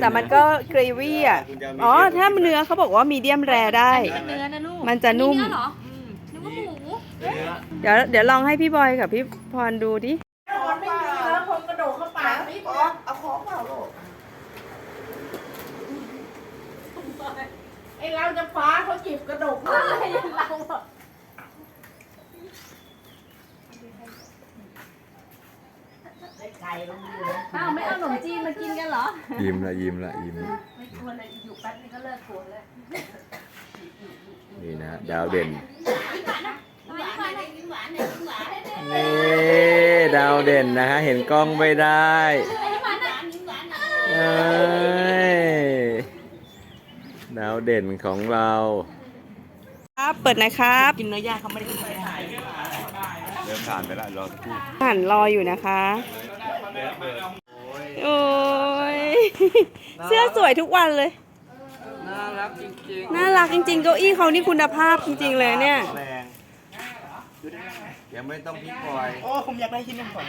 แต่มันก็เกรวี่อะ อ๋อ ถ้าเนื้อเขาบอกว่ามีเดียมแรได้เนื้อนะลูกมันจะนุ่ม เนื้อเหรอนึกว่าหมูเดี๋ยวเดี๋ยวลองให้พี่บอยกับพี่พรดูดิ คนไม่มีแล้วคนกระโดดเข้าปากนี่พอเอาของเปล่าลูกไอเราจะฟ้าเขาจิบกระโดดเข้าไปเราอะไอ้ไก่ลงอยู่นะอ้าวไม่เอาขนมจีนมากินกันเหรอ ยิ้มละยิ้มละยิ้มละไม่ควรเลยอยู่แป๊บนึงก็เลิกกลัวแล้วนี่นะดาวเด่นหวานหน่อยได้ยิ้มหวานหน่อยยิ้มหวานได้นี่ดาวเด่นนะฮะเห็นกล้องไม่ได้ยิ้มหวานยิ้มหวานหน่อยเอ้ยดาวเด่นของเรา ครับ เปิดหนะครับ กินเนื้อย่างเขาไม่ได้กิน เนื้อย่างเริ่มผ่านไปแล้วรอสักครู่หันรออยู่นะคะ โอ้ย เสื้อสวยทุกวันเลย น่ารักจริงน่ารักจริงๆ เก้าอี้เขานี่คุณภาพจริงๆเลยเนี่ย แรงยังไม่ต้องพลิกปล่อยโอ้ ผมอยากได้ชิ้นหนึงก่อน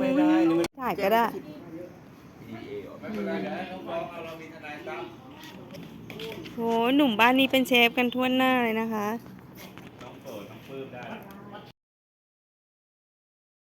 ไม่ได้นี่มันถ่ายก็ได้ โห หนุ่มบ้านนี้เป็นเชฟกันทั่วหน้าเลยนะคะ